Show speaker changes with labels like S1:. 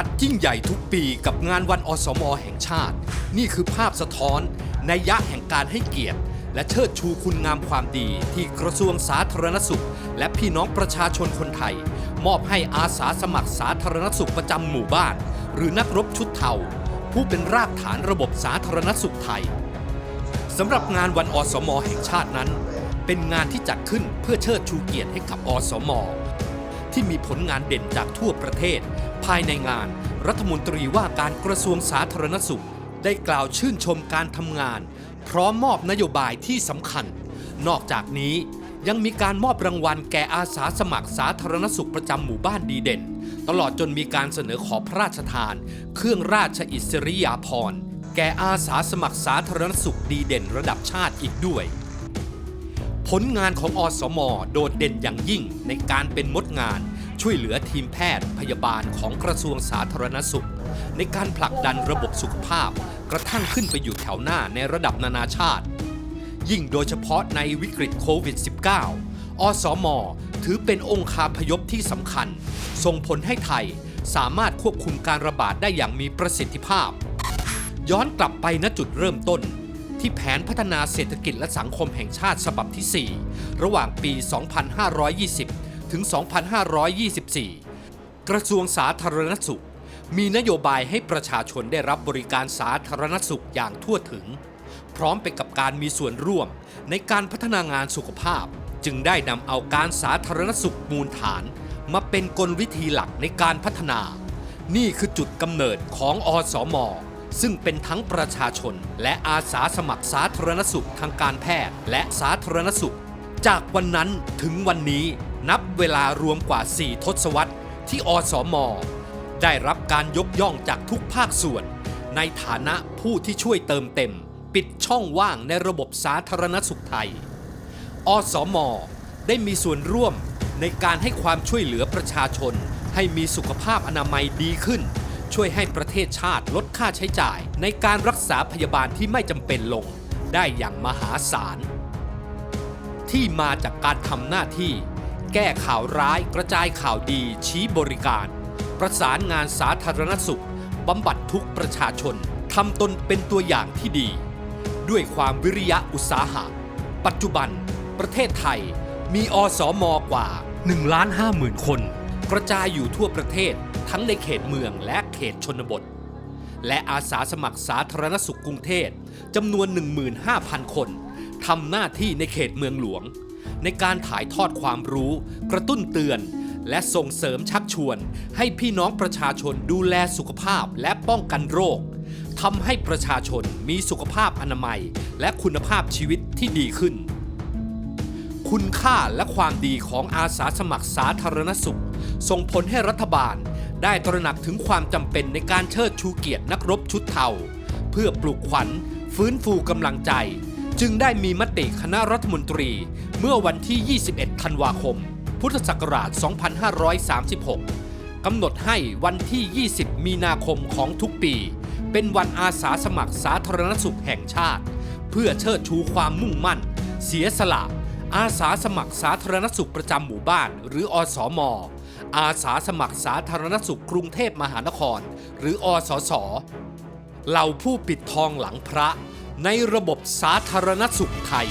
S1: จัดยิ่งใหญ่ทุกปีกับงานวันอสมอแห่งชาติ นี่คือภาพสะท้อนในยะแห่งการให้เกียรติ และเชิดชูคุณงามความดีที่กระทรวงสาธารณสุข และพี่น้องประชาชนคนไทย มอบให้อาสาสมัครสาธารณสุขประจำหมู่บ้าน หรือนักรบชุดเทาผู้เป็นรากฐานระบบสาธารณสุขไทยสำหรับงานวันอสมอแห่งชาตินั้น เป็นงานที่จัดขึ้นเพื่อเชิดชูเกียรติให้กับอสมอ ที่มีผลงานเด่นจากทั่วประเทศ ภายในงาน รัฐมนตรีว่าการกระทรวงสาธารณสุข ได้กล่าวชื่นชมการทำงาน พร้อมมอบนโยบายที่สำคัญ นอกจากนี้ยังมีการมอบรางวัลแก่อาสาสมัครสาธารณสุขประจำหมู่บ้านดีเด่น ตลอดจนมีการเสนอขอพระราชทาน เครื่องราชอิสริยาภรณ์แก่อาสาสมัครสาธารณสุขดีเด่นระดับชาติอีกด้วย ผลงานของอสม โดดเด่นอย่างยิ่งในการเป็นมดงาน ช่วยเหลือทีมแพทย์พยาบาลของกระทรวงสาธารณสุข ในการผลักดันระบบสุขภาพ กระทั่งขึ้นไปอยู่แถวหน้าในระดับนานาชาติ ยิ่งโดยเฉพาะในวิกฤตโควิด -19 อสม ถือเป็นองค์คาพยพที่สำคัญ ส่งผลให้ไทยสามารถควบคุมการระบาดได้อย่างมีประสิทธิภาพ ย้อนกลับไปณจุดเริ่มต้น ที่แผนพัฒนาเศรษฐกิจและสังคมแห่งชาติฉบับที่ 4 ระหว่างปี 2520 ถึง 2524 กระทรวงสาธารณสุข มีนโยบายให้ประชาชนได้รับบริการสาธารณสุขอย่างทั่วถึง พร้อมไปกับการมีส่วนร่วมในการพัฒนางานสุขภาพ จึงได้นำเอาการสาธารณสุขมูลฐาน มาเป็นกลวิธีหลักในการพัฒนา นี่คือจุดกำเนิดของอสม ซึ่งเป็นทั้งประชาชน และอาสาสมัครสาธารณสุขทางการแพทย์ และสาธารณสุข จากวันนั้นถึงวันนี้นับเวลารวมกว่า 4 ทศวรรษที่อสมได้รับการยกย่องจากทุกภาคส่วน ในฐานะผู้ที่ช่วยเติมเต็ม ปิดช่องว่างในระบบสาธารณสุขไทย อสมได้มีส่วนร่วมในการให้ความช่วยเหลือประชาชน ให้มีสุขภาพอนามัยดีขึ้น ช่วยให้ประเทศชาติลดค่าใช้จ่ายในการรักษาพยาบาลที่ไม่จำเป็นลงได้อย่างมหาศาล ที่มาจากการทำหน้าที่ แก้ข่าวร้ายกระจายข่าวดีชี้บริการ ประสานงานสาธารณสุขบำบัดทุกประชาชนทำตนเป็นตัวอย่างที่ดี ด้วยความวิริยะอุตสาหะ ปัจจุบัน ประเทศไทยมีอสมกว่า1ล้าน5หมื่นคน กระจายอยู่ทั่วประเทศ ทั้งในเขตเมืองและเขตชนบท และอาสาสมัครสาธารณสุขกรุงเทพจำนวน 15,000 คนทำหน้าที่ในเขตเมืองหลวง ในการถ่ายทอดความรู้ กระตุ้นเตือน และส่งเสริมชักชวน ให้พี่น้องประชาชนดูแลสุขภาพและป้องกันโรคทำให้ประชาชนมีสุขภาพอนามัย และคุณภาพชีวิตที่ดีขึ้น คุณค่าและความดีของอาสาสมัครสาธารณสุข ส่งผลให้รัฐบาล ได้ตระหนักถึงความจำเป็นในการเชิดชูเกียรตินักรบชุดเทาเพื่อปลุกขวัญ ฟื้นฟูกำลังใจ จึงได้มีมติคณะรัฐมนตรี เมื่อวันที่ 21 ธันวาคม พุทธศักราช 2536 กำหนดให้วันที่ 20 มีนาคมของทุกปี เป็นวันอาสาสมัครสาธารณสุขแห่งชาติ เพื่อเชิดชูความมุ่งมั่น เสียสละอาสาสมัครสาธารณสุขประจำหมู่บ้าน หรืออสม อาสาสมัครสาธารณสุขกรุงเทพมหานคร หรืออสสเหล่าผู้ปิดทองหลังพระในระบบสาธารณสุขไทย